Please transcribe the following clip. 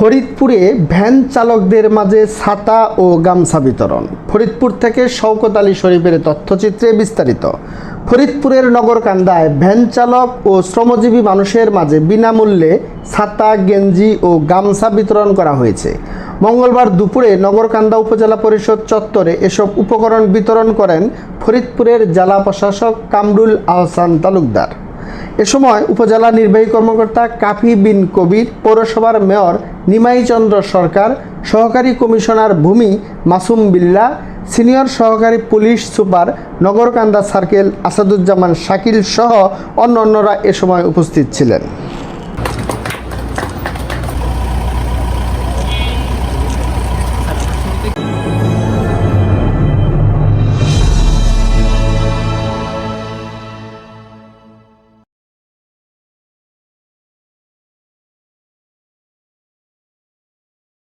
ফরিদপুরে ভ্যান চালকদের মাঝে ছাতা ও গামছা বিতরণ। ফরিদপুর থেকে শওকত আলী শরীফের তথ্যচিত্রে বিস্তারিত। ফরিদপুরের নগরকান্দায় ভ্যান চালক ও শ্রমজীবী মানুষের মাঝে বিনামূল্যে ছাতা, গেঞ্জি ও গামছা বিতরণ করা হয়েছে। মঙ্গলবার দুপুরে নগরকান্দা উপজেলা পরিষদ চত্বরে এসব উপকরণ বিতরণ করেন ফরিদপুরের জেলা প্রশাসক কামরুল আহসান তালুকদার। এ সময় উপজেলা নির্বাহী কর্মকর্তা কাফি বিন কবির, পৌরসভার মেয়র নিমাই চন্দ্র সরকার, সহকারী কমিশনার ভূমি মাসুম বিল্লা, সিনিয়র সহকারী police super Nagarkanda circle Asaduzzaman Shakil সহ অন্য অন্যরা এ সময় উপস্থিত ছিলেন।